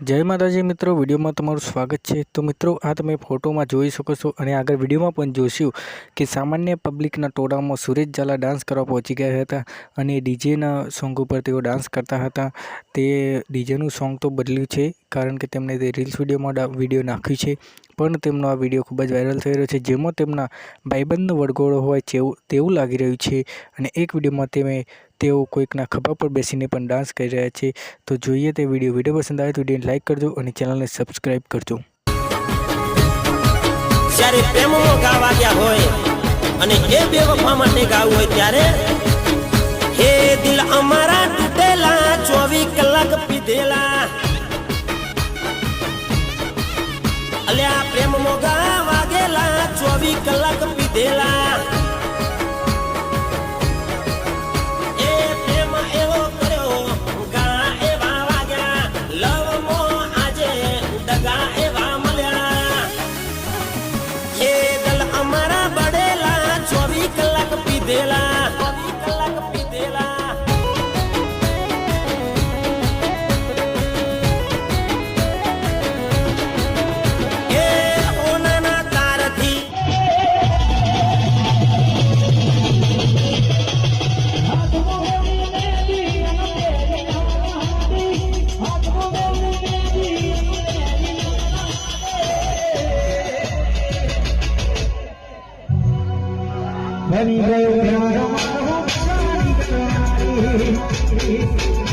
જય માતાજી મિત્રો, વિડીયોમાં તમારું સ્વાગત છે. તો મિત્રો, આ તમે ફોટોમાં જોઈ શકો છો અને આગળ વિડીયોમાં પણ જોશું કે સામાન્ય પબ્લિકના ટોળામાં સુરેશ ઝાલા ડાન્સ કરવા પહોંચી ગયા હતા અને ડીજેના સોંગ ઉપર તેઓ ડાન્સ કરતા હતા. તે ડીજેનું સોંગ તો બદલ્યું છે, કારણ કે તેમણે તે રીલ્સ વિડીયોમાં વીડિયો નાખ્યું છે. પણ તેમનો આ વીડિયો ખૂબ જ વાયરલ થઈ રહ્યો છે, જેમાં તેમના ભાઈબંધનો વડગોળો હોય તેવું તેવું લાગી રહ્યું છે. અને એક વિડીયોમાં તેમે તેઓ કોઈકના ખભા પર બેસીને પણ ડાન્સ કરી રહ્યા છે. તો જોઈએ તે વીડિયો વીડિયો પસંદ આવે તો વિડીયોને લાઇક કરજો અને ચેનલને સબસ્ક્રાઈબ કરજો. જ્યારે પ્રેમમાં ગાવા ગયા હોય અને એ બેવફા માટે ગાવું હોય ત્યારે, હે દિલ અમારા અલ્યા પ્રેમ મોગા વાગેલા, ચોવીસ કલાક પીધેલા. એ પ્રેમ એવો કર્યો ગા એવા વાગ્યા, લવમાં આજે દગા એવા મળ્યા. એ દલ અમારા બડેલા ચોવીસ કલાક પીધેલા. Hari Ram Ram Ram Ram